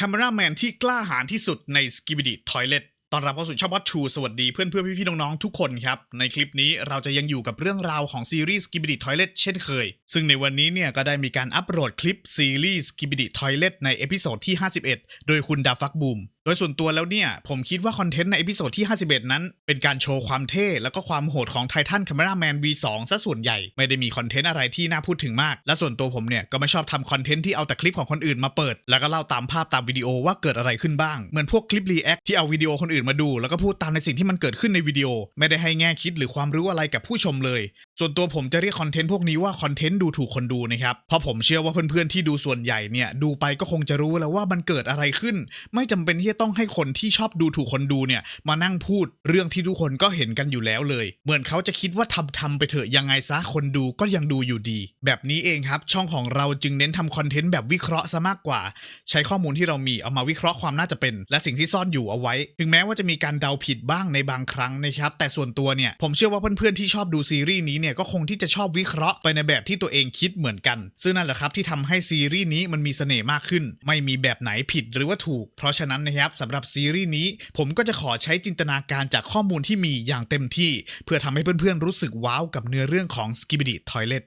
แคมราแมนที่กล้าหาญที่สุดใน s k i b i d i Toilet ตอนรับเข้าสู่ช่องวัตชูสวัสดีเพื่อนเพื่อนพี่ๆน้องๆทุกคนครับ ในคลิปนี้เราจะยังอยู่กับเรื่องราวของซีรีส์สกิบิดิทอยเลตเช่นเคย ซึ่งในวันนี้เนี่ยก็ได้มีการอัปโหลดคลิปซีรีส์สกิบิดิทอยเลตในเอพิโซดที่ 51 โดยคุณดาฟักบูมโดยส่วนตัวแล้วเนี่ย ผมคิดว่าคอนเทนต์ในเอพิโซดที่ 51 นั้น เป็นการโชว์ความเท่ แล้วก็ความโหดของไททัน c a m e r a m a n V2 ซะส่วนใหญ่ ไม่ได้มีคอนเทนต์อะไรที่น่าพูดถึงมาก และส่วนตัวผมเนี่ย ก็ไม่ชอบทำคอนเทนต์ที่เอาแต่คลิปของคนอื่นมาเปิด แล้วก็เล่าตามภาพตามวิดีโอว่าเกิดอะไรขึ้นบ้าง เหมือนพวกคลิปรีแอคที่เอาวิดีโอคนอื่นมาดู แล้วก็พูดตามในสิ่งที่มันเกิดขึ้นในวิดีโอ ไม่ได้ให้แง่คิดหรือความรู้อะไรกับผู้ชมเลย ส่วนตัวผมจะเรียกคอนเทนต์พวกนี้ว่าคอนเทนต์ดูถูกคนดูนะครับ เพราะผมเชื่อว่าเพื่อนๆที่ดูส่วนใหญ่เนี่ยดูไปก็คงจะรู้แล้วว่ามันเกิดอะไรขึ้น ไม่จำเป็นที่จะต้องให้คนที่ชอบดูถูกคนดูเนี่ย มานั่งพูดเรื่องที่ทุกคนก็เห็นกันอยู่แล้วเลย เหมือนเขาจะคิดว่าทำทำไปเถอะยังไงซะคนดูก็ยังดูอยู่ดี แบบนี้เองครับ ช่องของเราจึงเน้นทำคอนเทนต์แบบวิเคราะห์ซะมากกว่า ใช้ข้อมูลที่เรามีเอามาวิเคราะห์ความน่าจะเป็น และสิ่งที่ซ่อนอยู่เอาไว้ ถึงแม้ว่าจะมีการเดาผิดบ้างในบางครั้งนะครับแต่ส่วนตัวเนี่ยผมเชื่อว่าเพื่อนๆที่ชอบดูซีรีส์นี้เนี่ยก็คงที่จะชอบวิเคราะห์ไปในแบบที่ตัวเองคิดเหมือนกัน ซึ่งนั่นแหละครับที่ทำให้ซีรีส์นี้มันมีเสน่ห์มากขึ้น ไม่มีแบบไหนผิดหรือว่าถูก เพราะฉะนั้นนะครับสำหรับซีรีส์นี้ ผมก็จะขอใช้จินตนาการจากข้อมูลที่มีอย่างเต็มที่ เพื่อทำให้เพื่อนๆรู้สึกว้าวกับเนื้อเรื่องของ Skibidi Toilet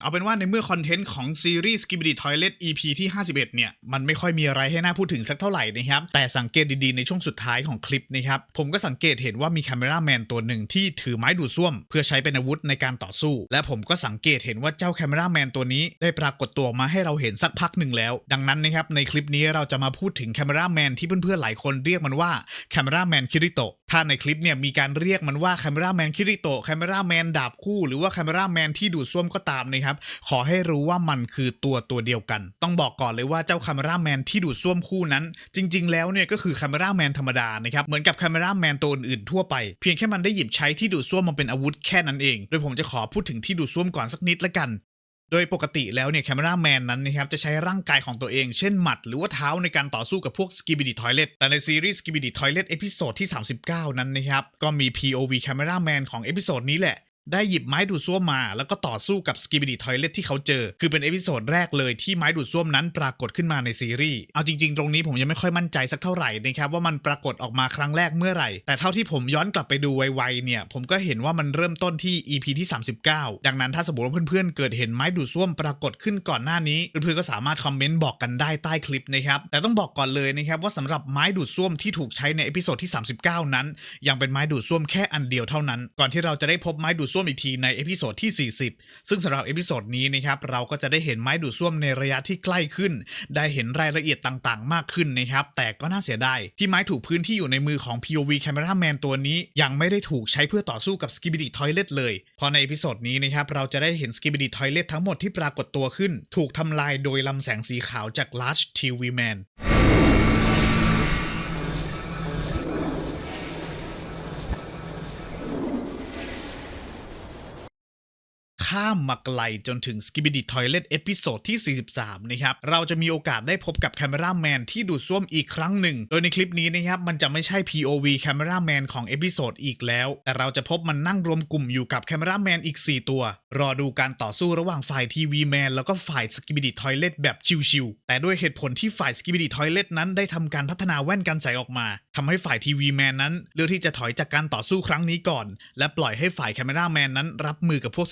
เอาเป็นว่าในเมื่อคอนเทนต์ของซีรีส์ Skibidi Toilet EP ที่ 51 เนี่ย มันไม่ค่อยมีอะไรให้น่าพูดถึงสักเท่าไหร่นะครับ แต่สังเกตดีๆ ในช่วงสุดท้ายของคลิปนะครับ ผมก็สังเกตเห็นว่ามีแคม e ราแมนตัวหนึ่งที่ถือไม้ดูดซ่วม เพื่อใช้เป็นอาวุธในการต่อสู้ และผมก็สังเกตเห็นว่าเจ้าแคม e ราแมนตัวนี้ได้ปรากฏตัวมาให้เราเห็นสักพักหนึ่งแล้ว ดังนั้นนะครับในคลิปนี้เราจะมาพูดถึงแคม e ราแมนที่เพื่อนๆหลายคนเรียกมันว่าแคม e ราแมนคิริโตถ้าในคลิปเนี่ยมีการเรียกมันว่าแคมราแมนคิริโตะแคมราแมนดาบคู่ หรือว่าแคมราแมนที่ดูดซ่วมก็ตามนะครับ ขอให้รู้ว่ามันคือตัวตัวเดียวกัน ต้องบอกก่อนเลยว่าเจ้าแคมราแมนที่ดูดซ่วมคู่นั้น จริง ๆ แล้วเนี่ยก็คือแคมราแมนธรรมดานะครับ เหมือนกับแคมราแมนตัวอื่นๆทั่วไป เพียงแค่มันได้หยิบใช้ที่ดูดซ่วมมาเป็นอาวุธแค่นั้นเอง โดยผมจะขอพูดถึงที่ดูดซ่วมก่อนสักนิดละกัน โดยปกติแล้วเนี่ยแคมราแมนนั้นนะครับจะใช้ร่างกายของตัวเอง เช่นหมัดหรือว่าเท้าในการต่อสู้กับพวกสกิบิดิทอยเลตแต่ในซีรีส์สกิบิดิทอยเลตเอพิโซดที่ 39 นั้นนะครับก็มี POV แคมราแมนของเอพิโซดนี้แหละ ได้หยิบไม้ดูดซ่วมมา แล้วก็ต่อสู้กับ Skibidi Toilet ที่เขาเจอ คือเป็นเอพิโซดแรกเลยที่ไม้ดูดซ่วมนั้นปรากฏขึ้นมาในซีรีส์ เอาจริงๆ ตรงนี้ผมยังไม่ค่อยมั่นใจสักเท่าไหร่นะครับว่ามันปรากฏออกมาครั้งแรกเมื่อไหร่ แต่เท่าที่ผมย้อนกลับไปดูไวๆเนี่ย ผมก็เห็นว่ามันเริ่มต้นที่ EP ที่ 39 ดังนั้นถ้าสมมติว่าเพื่อนๆ เกิดเห็นไม้ดูดซ่วมปรากฏขึ้นก่อนหน้านี้ เพื่อนๆ ก็สามารถคอมเมนต์บอกกันได้ใต้คลิปนะครับ แต่ต้องบอกก่อนเลยนะครับว่าสำหรับไม้ดูดซ่วมที่ถูกใช้ในเอพิโซดที่ 39 นั้น ยังเป็นไม้ดูดซ่วมแค่อันเดียวเท่านั้น ก่อนที่เราจะได้พบไม้ดูดซ่วมอีกทีในเอพิโซดที่ 40 ซึ่งสำหรับเอพิโซดนี้นะครับเราก็จะได้เห็นไม้ดูดซ่วมในระยะที่ใกล้ขึ้น ได้เห็นรายละเอียดต่างๆ มากขึ้นนะครับแต่ก็น่าเสียดายที่ไม้ถูกพื้นที่อยู่ในมือของ POV Cameraman ตัวนี้ ยังไม่ได้ถูกใช้เพื่อต่อสู้กับ Skibidi Toilet เลยเพราะในเอพิโซดนี้นะครับเราจะได้เห็น Skibidi Toilet ทั้งหมดที่ปรากฏตัวขึ้น ถูกทำลายโดยลำแสงสีขาวจาก Large TV Man ข้ามมาไกลจนถึง Skibidi Toilet เอพิโซดที่ 43 นะครับ เราจะมีโอกาสได้พบกับแคม e ราแมนที่ดูดซ่วมอีกครั้งหนึ่ง โดยในคลิปนี้นะครับ มันจะไม่ใช่ POV แคม e ราแมนของเอพิโซดอีกแล้ว แต่เราจะพบมันนั่งรวมกลุ่มอยู่กับแคม e ราแมนอีก 4 ตัว รอดูการต่อสู้ระหว่างฝ่ายทีวีแมนแล้วก็ฝ่าย Skibidi Toilet แบบชิวๆแต่ด้วยเหตุผลที่ฝ่าย Skibidi Toilet นั้นได้ทำการพัฒนาแว่นกันแสงออกมาทำให้ฝ่ายทีวีแมนนั้นเลือกที่จะถอยจากการต่อสู้ครั้งนี้ก่อน และปล่อยให้ฝ่ายแคม e ราแมนนั้นรับมือกับพวก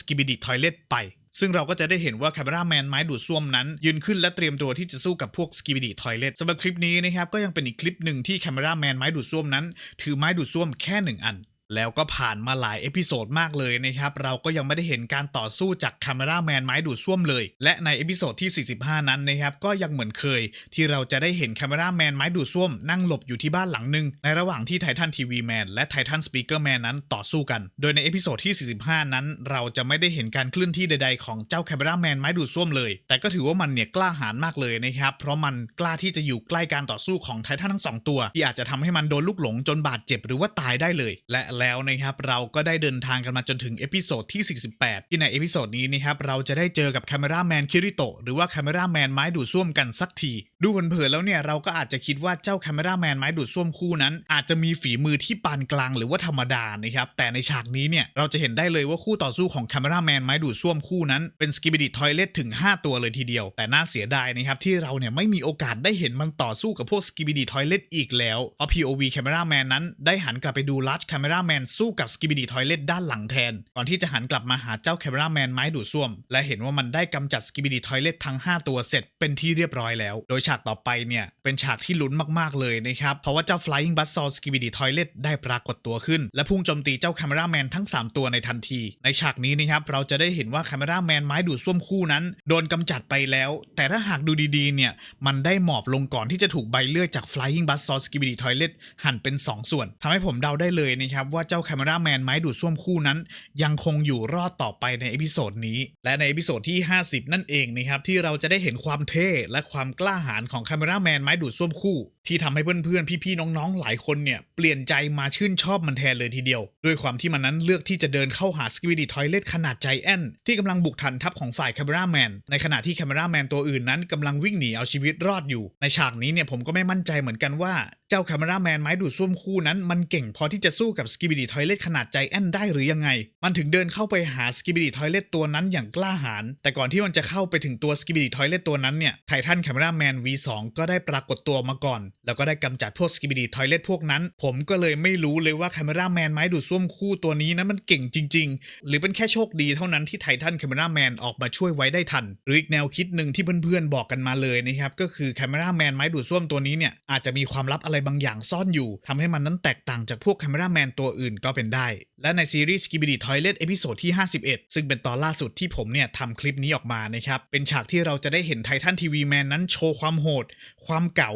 อยเล็ตไป ซึ่งเราก็จะได้เห็นว่าแคม e ราแมนไม้ดูดซ่วมนั้น ยืนขึ้นและเตรียมตัวที่จะสู้กับพวกสกิบดีทอยเล็ตสำหรับคลิปนี้นะครับก็ยังเป็นอีกคลิปหนึ่งที่แคม e ราแมนไม้ดูดซ่วมนั้น ถือไม้ดูดซ่วมแค่หนึ่งอัน แล้วก็ผ่านมาหลายเอพิโซดมากเลยนะครับ เราก็ยังไม่ได้เห็นการต่อสู้จากค a มราแมนไม้ดูดซ่วมเลย และในเอพิโซดที่ 45 นั้นนะครับ ก็ยังเหมือนเคย ที่เราจะได้เห็นค a มราแมนไม้ดูดซ่วมนั่งหลบอยู่ที่บ้านหลังหนึ่งในระหว่างที่ไททันทีวีแมนและไททันสปีกเกอร์แมนนั้นต่อสู้กัน โดยในเอพิโซดที่ 45 นั้น เราจะไม่ได้เห็นการเคลื่อนที่ใด ๆ ของเจ้าค a มราแมนไม้ดูดซ่วมเลย แต่ก็ถือว่ามันเนี่ยกล้าหาญมากเลยนะครับ เพราะมันกล้าที่จะอยู่ใกล้การต่อสู้ของไททันทั้งสองตัวที่อาจจะทำให้มันโดนลูกหลงจนบาดเจ็บหรือว่าตายได้เลย และแล้วนะครับเราก็ได้เดินทางกันมาจนถึงเอพิโซดที่ 48 ที่ในเอพิโซดนี้นะครับเราจะได้เจอกับแคมราแมนคิริโตหรือว่าแคมราแมนไม้ดูดซ่วมกันสักทีดูเผินๆแล้วเนี่ยเราก็อาจจะคิดว่าเจ้าแคม e ราแมนไม้ดูดซ่วมคู่นั้น อาจจะมีฝีมือที่ปานกลางหรือว่าธรรมดานะครับแต่ในฉากนี้เนี่ยเราจะเห็นได้เลยว่าคู่ต่อสู้ของแคม e ราแมนไม้ดูดซ่วมคู่นั้นเป็นสกิบิดิทอยเลตถึง 5 ตัวเลยทีเดียว แต่น่าเสียดายนะครับที่เราเนี่ยไม่มีโอกาสได้เห็นมันต่อสู้กับพวกสกิบิดิทอยเลตอีกแล้วเพราะ POV แคม e ราแมนนั้นได้หันกลับไปดูลัชแคม e ราแมนสู้กับสกิบิดิทอยเลตด้านหลังแทน ก่อนที่จะหันกลับมาหาเจ้าแคม e ราแมนไม้ดูดซ่วมและเห็นว่ามันได้กำจัดสกิบิดิทอยเลตทั้ง 5 ตัวเสร็จเป็นที่เรียบร้อยแล้ว โดยฉากต่อไปเนี่ยเป็นฉากที่ลุ้นมากๆเลยนะครับ เพราะว่าเจ้า Flying Buzzsaw Skibidi Toilet ได้ปรากฏตัวขึ้น และพุ่งโจมตีเจ้าแคม e ราแมนทั้ง 3 ตัวในทันที ในฉากนี้นะครับเราจะได้เห็นว่าแคม e ราแมนไม้ดูดซ่วมคู่นั้น โดนกำจัดไปแล้ว แต่ถ้าหากดูดีๆเนี่ยมันได้หมอบลงก่อนที่จะถูกใบเลือดจาก Flying Buzzsaw Skibidi Toilet หั่นเป็น 2 ส่วนทำให้ผมเดาได้เลยนะครับว่าเจ้าแคม e ราแมนไม้ดูดซ่วมคู่นั้น ยังคงอยู่รอดต่อไปในเอพิโซดนี้และในเอพิโซดที่ 50 นั่นเองนะครับที่เราจะได้เห็นความเท่และความกล้าหาญของคาเมราแมนไม้ดูดซ่วมคู่ ที่ทำให้เพื่อนๆ พี่ๆ น้องๆ หลายคนเนี่ย เปลี่ยนใจมาชื่นชอบมันแทนเลยทีเดียว ด้วยความที่มันนั้นเลือกที่จะเดินเข้าหาสกิวิดีทอยเลตขนาดใจแอนที่กำลังบุกทันทัพของฝ่ายคาเมราแมนในขณะที่คาเมราแมนตัวอื่นนั้นกำลังวิ่งหนีเอาชีวิตรอดอยู่ ในฉากนี้เนี่ยผมก็ไม่มั่นใจเหมือนกันว่า จ้าแคม e ราแมนไม้ดูดซ่วมคู่นั้นมันเก่งพอที่จะสู้กับสกิบิดีทอยเลตขนาดใจแอนได้หรือยังไง มันถึงเดินเข้าไปหาสกิบิดีทอยเลตตัวนั้นอย่างกล้าหาญแต่ก่อนที่มันจะเข้าไปถึงตัวสกิบิดีทอยเลตตัวนั้นเนี่ยไททันแคม e ราแมน V2 ก็ได้ปรากฏตัวมาก่อน แล้วก็ได้กำจัดพวกสกิบิดีทอยเลตพวกนั้น ผมก็เลยไม่รู้เลยว่าแคม e ราแมนไม้ดูดซ่วมคู่ตัวนี้นั้นมันเก่งจริง ๆ หรือเป็นแค่โชคดีเท่านั้นที่ไททันแคม e ราแมนออกมาช่วยไว้ได้ทัน หรืออีกแนวคิดหนึ่งที่เพื่อนๆบอกกันมาเลยนะครับก็คือแคมราแมนไม้ดูดซ่วมตัวนี้เนี่ยอาจจะมีความลับอะไรบางอย่างซ่อนอยู่ทำให้มันนั้นแตกต่างจากพวกแคมราแมนตัวอื่นก็เป็นได้ และในซีรีส์ Skibidi Toilet เอพิโซดที่ 51 ซึ่งเป็นตอนล่าสุดที่ผมเนี่ยทำคลิปนี้ออกมานะครับ เป็นฉากที่เราจะได้เห็นไททันทีวีแมนนั้นโชว์ความโหด ความเก๋า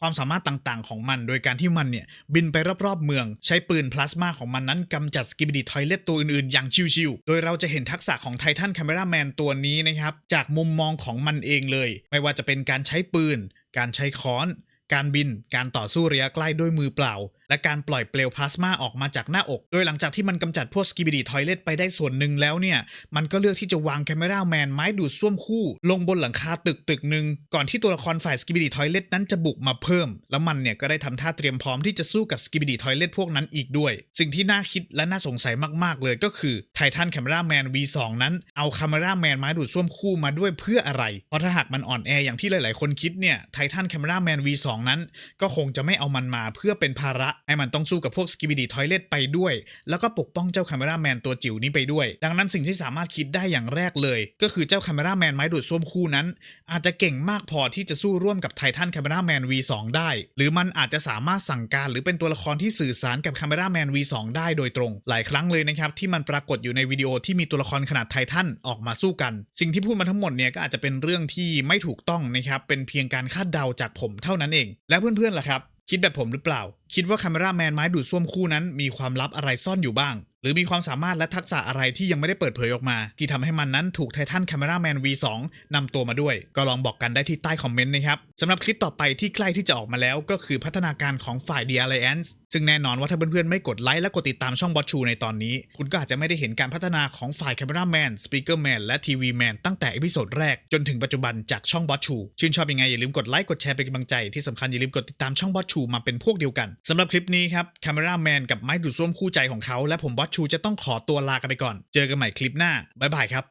ความสามารถต่างๆ ของมัน โดยการที่มันเนี่ยบินไปรอบๆเมือง ใช้ปืนพลาสมาของมันนั้นกำจัดสกิบิดิทอยเลตตัวอื่นๆ อย่างชิวๆ โดยเราจะเห็นทักษะของไททันค a มราแมนตัวนี้นะครับ จากมุมมองของมันเองเลย ไม่ว่าจะเป็นการใช้ปืน การใช้ค้อน การบิน การต่อสู้ระยะใกล้ด้วยมือเปล่า และการปล่อยเปลวพลาสมาออกมาจากหน้าอก โดยหลังจากที่มันกำจัดพวกสกิบิดีทอยเลตไปได้ส่วนหนึ่งแล้วเนี่ย มันก็เลือกที่จะวางแคม e ราแมนไม้ดูดซ่วมคู่ ลงบนหลังคาตึกตึกหนึ่งก่อนที่ตัวละครฝ่ายสกิบิดีทอยเลตนั้นจะบุกมาเพิ่ม แล้วมันเนี่ยก็ได้ทำท่าเตรียมพร้อมที่จะสู้กับสกิบิดีทอยเลตพวกนั้นอีกด้วย สิ่งที่น่าคิดและน่าสงสัยมากๆ เลยก็คือไททันแคม e ราแมน V2 นั้นเอาแคม e ราแมนไม้ดูดซ่วมคู่มาด้วยเพื่ออะไร เพราะถ้าหากมันอ่อนแออย่างที่หลาย ๆ คนคิดเนี่ยไททันแคมราแมน V2 นั้น ก็คงจะไม่เอามันมาเพื่อเป็นภาระให้มันต้องสู้กับพวกสกิบิดีทอยเลตไปด้วย แล้วก็ปกป้องเจ้าแคม e ราแมนตัวจิ๋วนี้ไปด้วย ดังนั้นสิ่งที่สามารถคิดได้อย่างแรกเลย ก็คือเจ้าแคม e ราแมนไม้ดูดซ่วมคู่นั้น อาจจะเก่งมากพอที่จะสู้ร่วมกับไททันแคม e ราแมน V2 ได้ หรือมันอาจจะสามารถสั่งการหรือเป็นตัวละครที่สื่อสารกับแคม e ราแมน V2 ได้โดยตรง หลายครั้งเลยนะครับที่มันปรากฏอยู่ในวิดีโอที่มีตัวละครขนาดไททันออกมาสู้กัน สิ่งที่พูดมาทั้งหมดเนี่ยก็อาจจะเป็นเรื่องที่ไม่ถูกต้องนะครับเป็นเพียงการคาดเดาจากผมเท่านั้นเอง และเพื่อนๆล่ะครับ คิดแบบผมหรือเปล่า คิดว่าคาเมราแมนไม้ดูดซ่วมคู่นั้นมีความลับอะไรซ่อนอยู่บ้าง หรือมีความสามารถและทักษะอะไรที่ยังไม่ได้เปิดเผยออกมา ที่ทำให้มันนั้นถูกไททันแคมราแมน V2 นำตัวมาด้วย ก็ลองบอกกันได้ที่ใต้คอมเมนต์นะครับสำหรับคลิปต่อไปที่ใกล้ที่จะออกมาแล้ว ก็คือพัฒนาการของฝ่าย The Alliance ซึ่งแน่นอนว่าถ้าเพื่อนๆไม่กดไลค์และกดติดตามช่องบอทชูในตอนนี้ คุณก็อาจจะไม่ได้เห็นการพัฒนาของฝ่ายแคมราแมนสปีกเกอร์แมนและทีวีแมนตั้งแต่เอพิโซดแรกจนถึงปัจจุบันจากช่องบอทชูชื่นชอบยังไงอย่าลืมกดไลค์กดแชร์เป็นกำลังใจที่สำคัญอย่าลืมกดติดตามช่องบอชูมาเป็นพวกเดียวกันสำหรับคลิปนี้ครับแคมราแมนกับไม้ดูดซ่วมคู่ใจของเขาและผมบอชูจะต้องขอตัวลากันไปก่อน เจอกันใหม่คลิปหน้าบ๊ายบายครับ